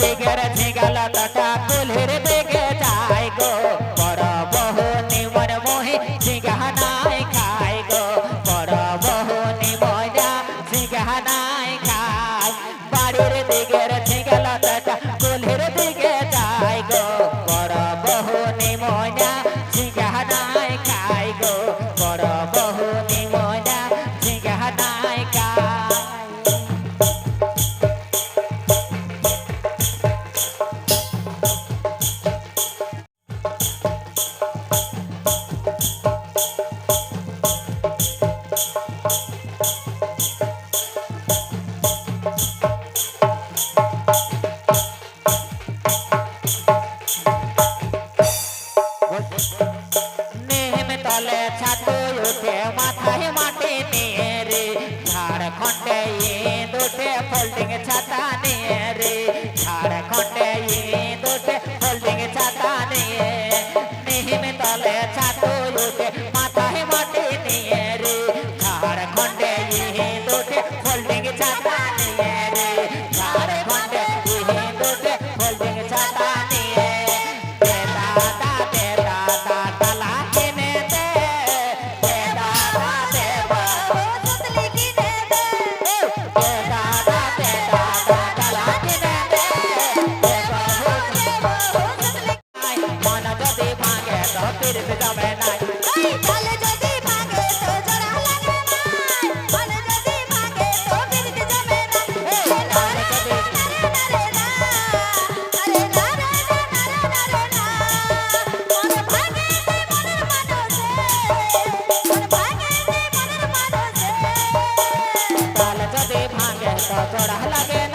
দিকের ঝিঙ্গা লতাটা কুলহির দিকে নেম তলে ছাতু উঠে মাথায় মাটি নিয়ে রে। ঝাড়খণ্ডে ইঁদ উঠে ফোল্ডিং ছাতা নিয়ে রে। ঝাড়খণ্ডে ইঁদ উঠে ফোল্ডিং ছাতা নিয়ে। নেম তলে ছাতু উঠে মাথায় মাটি নিয়ে রে। ঝাড়খণ্ডে ইঁদ উঠে ফোল্ডিং ছাতা নিয়ে রে। ঝাড়খণ্ডে ইঁদ উঠে ফোল্ডিং ছাতা নিয়ে দাদা দাদা দে দাদা তালা জোড়া লাগে